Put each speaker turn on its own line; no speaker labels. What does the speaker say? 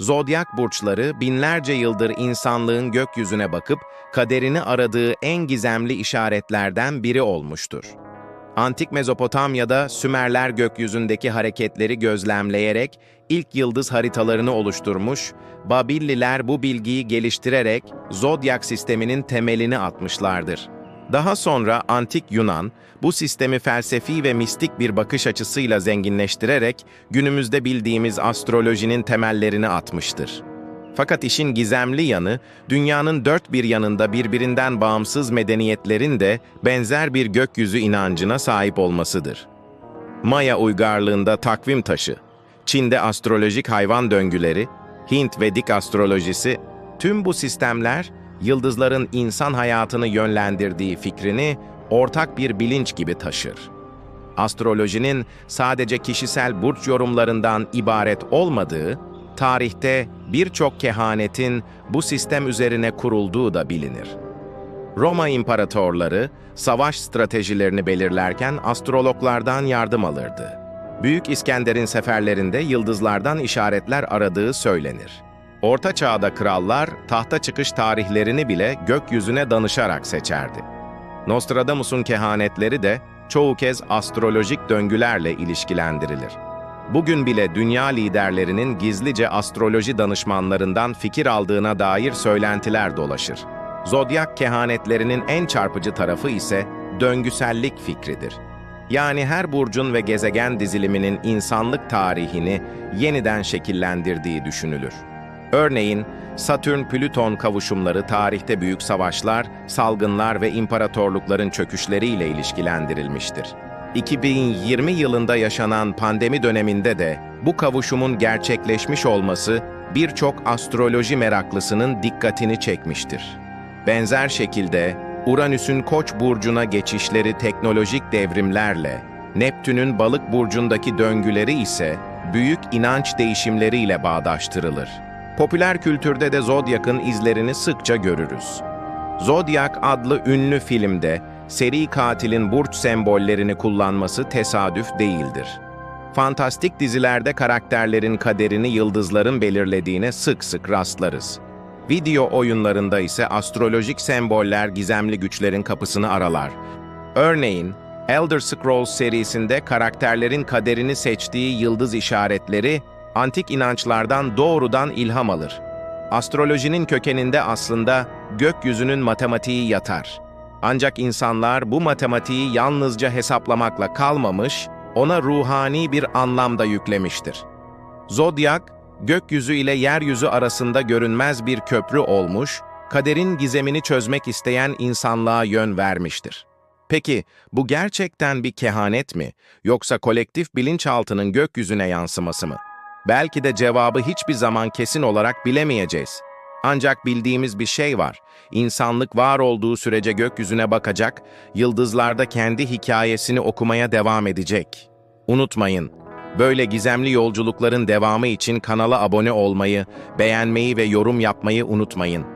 Zodyak burçları binlerce yıldır insanlığın gökyüzüne bakıp kaderini aradığı en gizemli işaretlerden biri olmuştur. Antik Mezopotamya'da Sümerler gökyüzündeki hareketleri gözlemleyerek ilk yıldız haritalarını oluşturmuş, Babilliler bu bilgiyi geliştirerek zodyak sisteminin temelini atmışlardır. Daha sonra Antik Yunan, bu sistemi felsefi ve mistik bir bakış açısıyla zenginleştirerek günümüzde bildiğimiz astrolojinin temellerini atmıştır. Fakat işin gizemli yanı, dünyanın dört bir yanında birbirinden bağımsız medeniyetlerin de benzer bir gökyüzü inancına sahip olmasıdır. Maya uygarlığında takvim taşı, Çin'de astrolojik hayvan döngüleri, Hint Vedik astrolojisi, tüm bu sistemler yıldızların insan hayatını yönlendirdiği fikrini ortak bir bilinç gibi taşır. Astrolojinin sadece kişisel burç yorumlarından ibaret olmadığı, tarihte birçok kehanetin bu sistem üzerine kurulduğu da bilinir. Roma imparatorları savaş stratejilerini belirlerken astrologlardan yardım alırdı. Büyük İskender'in seferlerinde yıldızlardan işaretler aradığı söylenir. Orta Çağ'da krallar tahta çıkış tarihlerini bile gökyüzüne danışarak seçerdi. Nostradamus'un kehanetleri de çoğu kez astrolojik döngülerle ilişkilendirilir. Bugün bile dünya liderlerinin gizlice astroloji danışmanlarından fikir aldığına dair söylentiler dolaşır. Zodyak kehanetlerinin en çarpıcı tarafı ise döngüsellik fikridir. Yani her burcun ve gezegen diziliminin insanlık tarihini yeniden şekillendirdiği düşünülür. Örneğin Satürn-Plüton kavuşumları tarihte büyük savaşlar, salgınlar ve imparatorlukların çöküşleriyle ilişkilendirilmiştir. 2020 yılında yaşanan pandemi döneminde de bu kavuşumun gerçekleşmiş olması birçok astroloji meraklısının dikkatini çekmiştir. Benzer şekilde Uranüs'ün Koç burcuna geçişleri teknolojik devrimlerle, Neptün'ün Balık burcundaki döngüleri ise büyük inanç değişimleriyle bağdaştırılır. Popüler kültürde de Zodyak'ın izlerini sıkça görürüz. Zodyak adlı ünlü filmde seri katilin burç sembollerini kullanması tesadüf değildir. Fantastik dizilerde karakterlerin kaderini yıldızların belirlediğine sık sık rastlarız. Video oyunlarında ise astrolojik semboller gizemli güçlerin kapısını aralar. Örneğin, Elder Scrolls serisinde karakterlerin kaderini seçtiği yıldız işaretleri antik inançlardan doğrudan ilham alır. Astrolojinin kökeninde aslında gökyüzünün matematiği yatar. Ancak insanlar bu matematiği yalnızca hesaplamakla kalmamış, ona ruhani bir anlam da yüklemiştir. Zodyak, gökyüzü ile yeryüzü arasında görünmez bir köprü olmuş, kaderin gizemini çözmek isteyen insanlığa yön vermiştir. Peki, bu gerçekten bir kehanet mi, yoksa kolektif bilinçaltının gökyüzüne yansıması mı? Belki de cevabı hiçbir zaman kesin olarak bilemeyeceğiz. Ancak bildiğimiz bir şey var. İnsanlık var olduğu sürece gökyüzüne bakacak, yıldızlarda kendi hikayesini okumaya devam edecek. Unutmayın, böyle gizemli yolculukların devamı için kanala abone olmayı, beğenmeyi ve yorum yapmayı unutmayın.